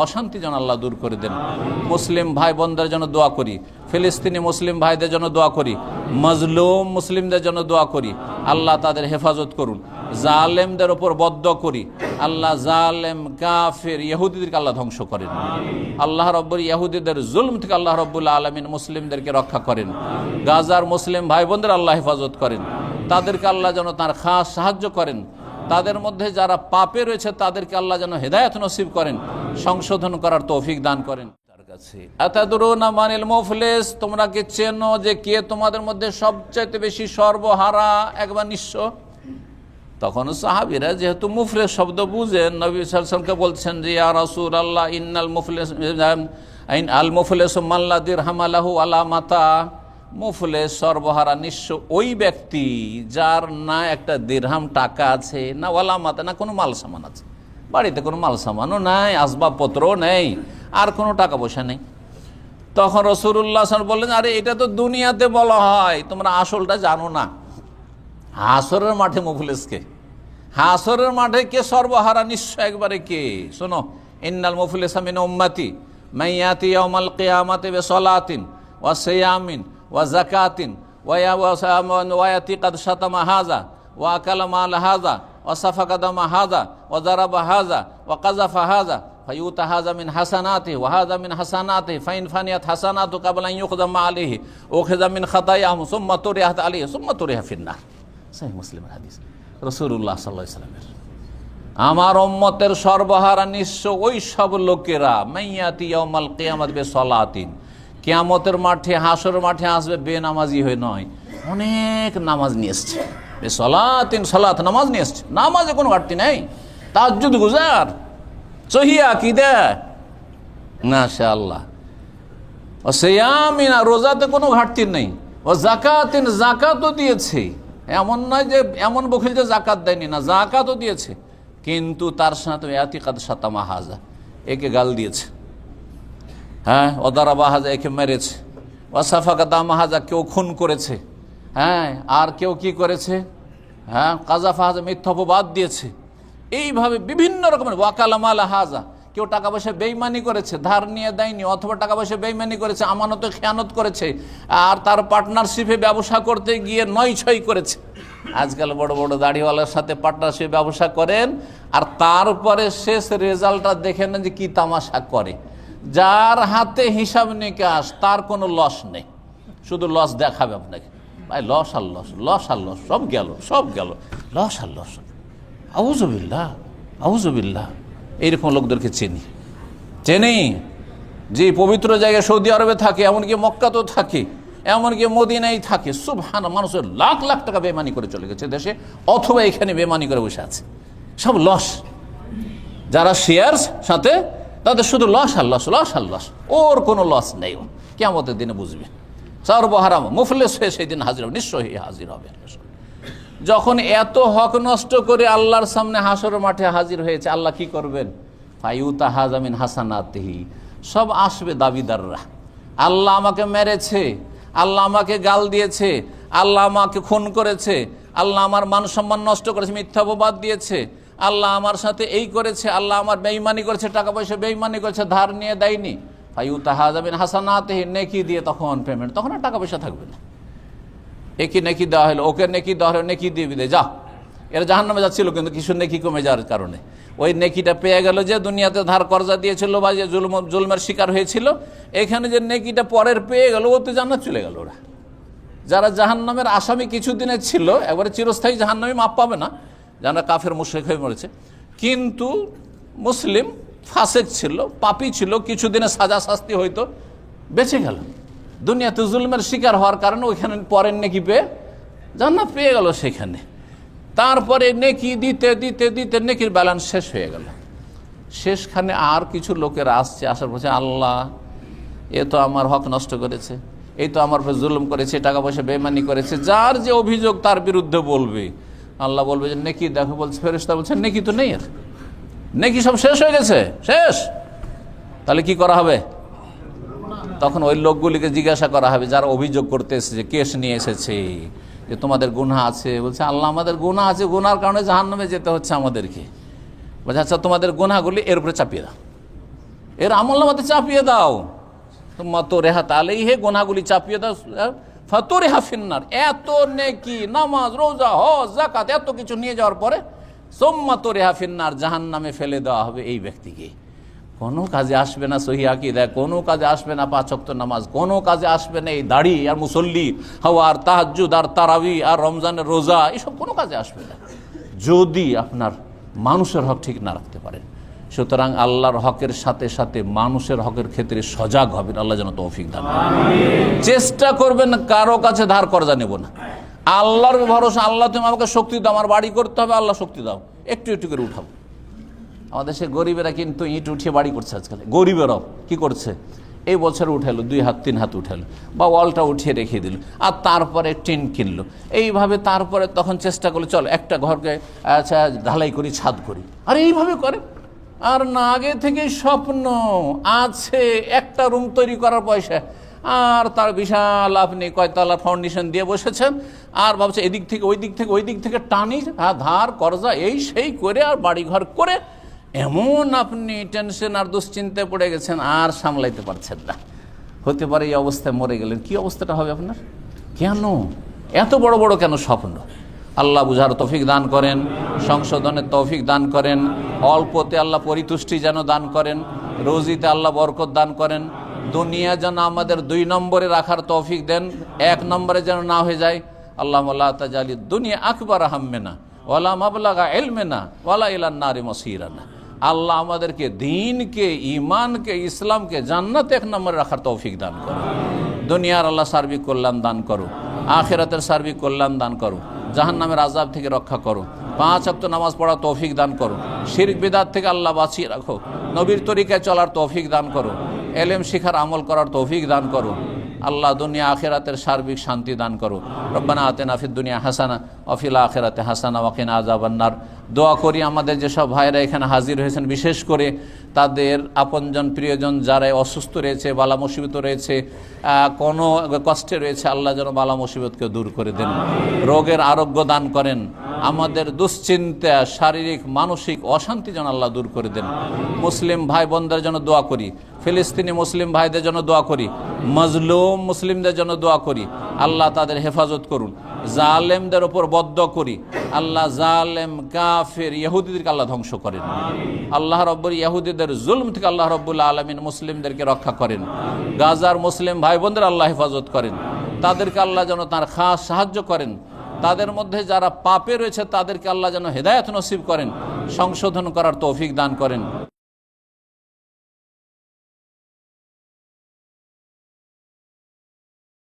অশান্তি যেন আল্লাহ দূর করে দেন। মুসলিম ভাই বোনদের জন্য দোয়া করি, ফিলিস্তিনি মুসলিম ভাইদের জন্য দোয়া করি, মজলুম মুসলিমদের জন্য দোয়া করি, আল্লাহ তাদের হেফাজত করুন। জালেমদের ওপর বদ্ধ করি, আল্লাহ জালেম, কাফের, ইহুদিদেরকে আল্লাহ ধ্বংস করেন। আল্লাহ রব্বর ইহুদিদের জুলম থেকে আল্লাহ রব্বুল্লা আলমিন মুসলিমদেরকে রক্ষা করেন। গাজার মুসলিম ভাই বোনদের আল্লাহ হেফাজত করেন। তাদেরকে আল্লাহ যেন তার খাস সাহায্য করেন। তাদের মধ্যে যারা পাপে রয়েছে, তাদেরকে আল্লাহ যেন হেদায়ত নসিব করেন। সংশোধন করার তৌফিক দান করেন। তার কাছে তোমরা চেনো যে কে তোমাদের মধ্যে বেশি সর্বহারা একবার নিঃস্ব? তখন যেহেতু শব্দ বুঝেন নবী বলছেন যে আইন আল মুফলেস আলা মাতা। সর্বহারা, নিঃস্ব ওই ব্যক্তি যার না একটা দিরহাম টাকা আছে, না ওয়ালা মাতা, না কোনো মাল সামান আছে। বাড়িতে কোনো মাল সামানও নাই, আসবাবপত্রও নেই, আর কোনো টাকা পয়সা নেই। তখন রসুল্লাহ বললেন, আরে, এটা তো দুনিয়াতে বলা হয়, তোমরা আসলটা জানো না। হাসরের মাঠে মুফলিসকে, হাসরের মাঠে কে সর্বহারা, নিশ্চয় একবারে কে? শোনো, ইন্নাল মুফলিস আমিন উম্মাতি মাইয়াতি ইয়াউমাল কিয়ামাতি বিসলাতিন ওয়া সেয়ামিন ওয়া যাকাতিন ওয়া ওয়ায়াতি কাদ শাতামা হাজা ওয়া আকালা মাল হাযা ওয়া সাফাকা দামা হাযা ওয়া দারাবা হাযা ওয়া কাযাফা হাযা ফায়ুতা হাযা মিন হাসানাতি ওয়া হাযা মিন হাসানাতি ফাইন ফানিয়াত হাসানাতু কাবলা আন ইউখযা আলাইহি উখিযা মিন খাতায়াহুম সুম্মা তুরিহাত আলাইহি সুম্মা তুরিহা ফিন্নার সহি মুসলিমের হাদিস রসুল্লাহ সাল্লাহ সাল্লামের আমার উম্মতের সর্বহারা নিঃস্ব ওই সব লোকেরা মাইয়াতি ইয়াউমাল কিয়ামত বে সলাতিন কিয়ামতের মাঠে হাসর মাঠে আসবে বেনামাজি হয়ে নয়, অনেক নামাজ নিয়ে এসছে। সলাতিন সলাত নামাজ নিয়ে এসছে নামাজে কোনো ঘাটতি নেই। তাজ্জুদ গুজার সহিয়া কি দে মাশা আল্লাহ ও সেয়ামিনা রোজাতে কোনো ঘাটতি নেই। ও জাকাতিন জাকাতও দিয়েছে। এমন নয় যে, এমন বকিল যে জাকাত দেয়নি না জাকাতও দিয়েছে। কিন্তু তার সাথে এতিকাদ সাতামা হাজা, একে গাল দিয়েছে। হ্যাঁ অদারা বাহাজা একে মেরেছে। ওয়াসাফাকা দামাহাজা কেউ খুন করেছে। হ্যাঁ আর কেউ কি করেছে? হ্যাঁ কাজা ফাহাজা মিথ্যপবাদ দিয়েছে। এইভাবে বিভিন্ন রকমের ওয়াকালামাল হাজা। কেউ টাকা পয়সা বেইমানি করেছে, ধার নিয়ে দেয়নি, অথবা টাকা পয়সা বেইমানি করেছে, আমানতে খেয়ানত করেছে, আর তার পার্টনারশিপে ব্যবসা করতে গিয়ে নয় ছয় করেছে। আজকাল বড় বড় দাড়িওয়ালার সাথে পার্টনারশিপ ব্যবসা করেন, আর তারপরে শেষ রেজাল্টটা দেখে নেন যে কী তামাশা করে। যার হাতে হিসাব নিকাশ, তার কোনো লস নেই। শুধু লস দেখাবে আপনাকে। ভাই লস আর লস লস আর লস সব গেল সব গেল। লস আর লস আউজবিল্লা আউজবিল্লা এইরকম লোকদেরকে চিনি। চেনি? যে পবিত্র জায়গায় সৌদি আরবে থাকে, এমনকি মক্কাতেও থাকে, এমনকি মদিনাই থাকে, সুবহান, মানুষের লাখ লাখ টাকা বেমানি করে চলে গেছে দেশে, অথবা এখানে বেমানি করে বসে আছে। সব লস। যারা শেয়ার্স সাথে, তাদের শুধু লস আর লস লস আর লস ওর কোনো লস নেই কেমতের দিনে বুঝবে। সর্বহারাম মুফলেস হয়ে সেই দিন হাজির হবে, নিশ্চয়ই হাজির হবে। যখন এত হক নষ্ট করে আল্লাহর সামনে হাসর মাঠে হাজির হয়েছে, আল্লাহ কি করবেন? ফাইউতা হাজামিন হাসানাতিহি, সব আসবে দাবিদাররা। আল্লাহ আমাকে মেরেছে, আল্লাহ আমাকে গাল দিয়েছে, আল্লাহ আমাকে খুন করেছে, আল্লাহ আমার মান সম্মান নষ্ট করেছে, মিথ্যা মিথ্যাপবাদ দিয়েছে, আল্লাহ আমার সাথে এই করেছে, আল্লাহ আমার বেইমানি করেছে, টাকা পয়সা বেইমানি করেছে, ধার নিয়ে দেয়নি। ফাইউতা হাজামিন হাসানাতিহি নেকি দিয়ে তখন পেমেন্ট তখন আর টাকা পয়সা থাকবে না। একে নেকি দেওয়া হলো, ওকে নেকি দেওয়া হলো, নেকি দিয়ে দে যা। এরা জাহান নামে যাচ্ছিল কিন্তু কিছু নেকি কমে যাওয়ার কারণে। ওই নেকিটা পেয়ে গেল যে দুনিয়াতে ধার কর্জা দিয়েছিল বা যে জুলম, জুলমের শিকার হয়েছিল, এখানে যে নেকিটা পরের পেয়ে গেল, ও তো জান্নাত চলে গেল ওরা। যারা জাহান্নামের আসামি কিছুদিনের ছিল, একবারে চিরস্থায়ী জাহান্নামী মাপ পাবে না, যারা কাফের মুশ্রেক হয়ে মরেছে। কিন্তু মুসলিম ফাসেক ছিল, পাপি ছিল, কিছুদিনে সাজা শাস্তি হয়তো বেঁচে গেল। দুনিয়াতে জুলমের শিকার হওয়ার কারণে ওইখানে পরের নেকি পেয়ে জান্নাত পেয়ে গেল সেখানে। তারপরে নেকি দিতে দিতে দিতে নেকির ব্যালেন্স শেষ হয়ে গেল। শেষখানে আর কিছু লোকেরা আসছে, আসার পর আল্লাহ, এ তো আমার হক নষ্ট করেছে, এই তো আমার উপর জুলুম করেছে, টাকা পয়সা বেমানি করেছে, যার যে অভিযোগ তার বিরুদ্ধে বলবে। আল্লাহ বলবে যে, নেকি, দেখো, বলছে ফেরেস্তা বলছে, নেকি তো নেই আর। নেকি সব শেষ হয়ে গেছে? শেষ? তাহলে কি করা হবে? তখন ওই লোকগুলিকে জিজ্ঞাসা করা হবে, যারা অভিযোগ করতে এসেছে কেস নিয়ে এসেছে, যে তোমাদের গুণা আছে। বলছে, আল্লাহ, আমাদের গুণা আছে গুনার কারণে জাহান্নামে যেতে হচ্ছে আমাদেরকে। বলছে আচ্ছা তোমাদের গুণাগুলি এর উপরে চাপিয়ে দাও। এর আমল নামাতে চাপিয়ে দাও। তোমার তো রেহা তাহলেই হে গোনাগুলি চাপিয়ে দাও। ফাতো রেহা ফিন্নার এত নেকি, নামাজ, রোজা, হজ জাকাত এত কিছু নিয়ে যাওয়ার পরে সোম্মা তো রেহা ফিন্নার জাহান নামে ফেলে দেওয়া হবে এই ব্যক্তিকে। কোনো কাজে আসবে না সহি আকিদা কোনো কাজে আসবে না পাঁচক্ত নামাজ কোনো কাজে আসবে না এই দাড়ি আর মুসল্লি হাওয়া আর তাহাজুদ আর তারাবি আর রমজানের রোজা এসব কোনো কাজে আসবে না। যদি আপনার মানুষের হক ঠিক না রাখতে পারেন সুতরাং আল্লাহর হকের সাথে সাথে মানুষের হকের ক্ষেত্রে সজাগ হবেন আল্লাহ যেন তৌফিক দান। চেষ্টা করবেন কারও কাছে ধার কর্জা নেব না। আল্লাহর ভরসা, আল্লাহ তুমি আমাকে শক্তি দাও, আমার বাড়ি করতে হবে, আল্লাহ শক্তি দাও। একটু একটু করে উঠাও। আমাদের সে গরিবেরা কিন্তু ইট উঠিয়ে বাড়ি করছে আজকাল। গরিবেরাও কি করছে? এই বছর উঠালো, দুই হাত, তিন হাত উঠালো, বা ওয়ালটা উঠিয়ে রেখে দিল, আর তারপরে টিন কিনলো। এইভাবে তারপরে তখন চেষ্টা করল, চল একটা ঘরকে আচ্ছা ঢালাই করি, ছাদ করি। আর এইভাবে করে। আর না, আগে থেকেই স্বপ্ন আছে, একটা রুম তৈরি করার পয়সা। আর তার বিশাল আপনি কয়তলা ফাউন্ডেশন দিয়ে বসেছেন, আর ভাবছে এদিক থেকে ওই দিক থেকে ওই দিক থেকে টানি আর ধার, করজা, এই সেই করে আর বাড়িঘর করে এমন আপনি টেনশন আর দুশ্চিন্তায় পড়ে গেছেন, আর সামলাইতে পারছেন না। হতে পারে এই অবস্থায় মরে গেলেন। কি অবস্থাটা হবে আপনার? কেন? এত বড় বড় কেন স্বপ্ন? আল্লাহ বুঝার তৌফিক দান করেন, সংশোধনের তৌফিক দান করেন, অল্পতে আল্লাহ পরিতুষ্টি যেন দান করেন, রোজিতে আল্লাহ বরকত দান করেন দুনিয়া যেন আমাদের দুই নম্বরে রাখার তৌফিক দেন, এক নম্বরে যেন না হয়ে যায়। আল্লাহ তাজালি দুনিয়া আকবর আহমেনা ওয়ালা মাবলাগা এলমেনা ওয়ালা ইলান নারি মসিরানা আল্লাহ আমাদেরকে দিনকে ইমানকে ইসলামকে জান্নাত এক নম্বরে রাখার তৌফিক দান করো দুনিয়ার আল্লাহ সার্বিক কল্যাণ দান করো আখেরাতের সার্বিক কল্যাণ দান করো জাহান নামের আজাব থেকে রক্ষা করো পাঁচ হপ্ত নামাজ পড়া তৌফিক দান করো শির বিদাত থেকে আল্লাহ বাঁচিয়ে রাখো, নবীর তরিকায় চলার তৌফিক দান করো এলেম শিখার আমল করার তৌফিক দান করো আল্লাহ দুনিয়া আখেরাতের সার্বিক শান্তি দান করো রব্বানা আতে নাফিদ দুনিয়া হাসানা অফিলা আখেরাতে হাসানা ওয়াকিনা আজাবান্নার দোয়া করি আমাদের যেসব ভাইরা এখানে হাজির হয়েছেন, বিশেষ করে তাদের আপনজন, প্রিয়জন যারা অসুস্থ রয়েছে, বালা মুসিবত রয়েছে কোনো কষ্টে রয়েছে, আল্লাহ যেন বালা মুসিবতকে দূর করে দেন। রোগের আরোগ্য দান করেন। আমাদের দুশ্চিন্তা, শারীরিক, মানসিক অশান্তি যেন আল্লাহ দূর করে দেন। মুসলিম ভাই বোনদের জন্য দোয়া করি, ফিলিস্তিনি মুসলিম ভাইদের জন্য দোয়া করি, মজলুম মুসলিমদের জন্য দোয়া করি, আল্লাহ তাদের হেফাজত করুন। জালেমদের ওপর বদ্ধ করি, আল্লাহ জালেম, কাফের, ইহুদিদেরকে আল্লাহ ধ্বংস করেন। আল্লাহ রব্বর ইহুদিদের জুলম থেকে আল্লাহ রব্বুল্লা আলমিন মুসলিমদেরকে রক্ষা করেন। গাজার মুসলিম ভাই বোনদের আল্লাহ হেফাজত করেন। তাদেরকে আল্লাহ যেন তার খাস সাহায্য করেন। তাদের মধ্যে যারা পাপে রয়েছে তাদেরকে আল্লাহ যেন হেদায়ত নসিব করেন, সংশোধন করার তৌফিক দান করেন।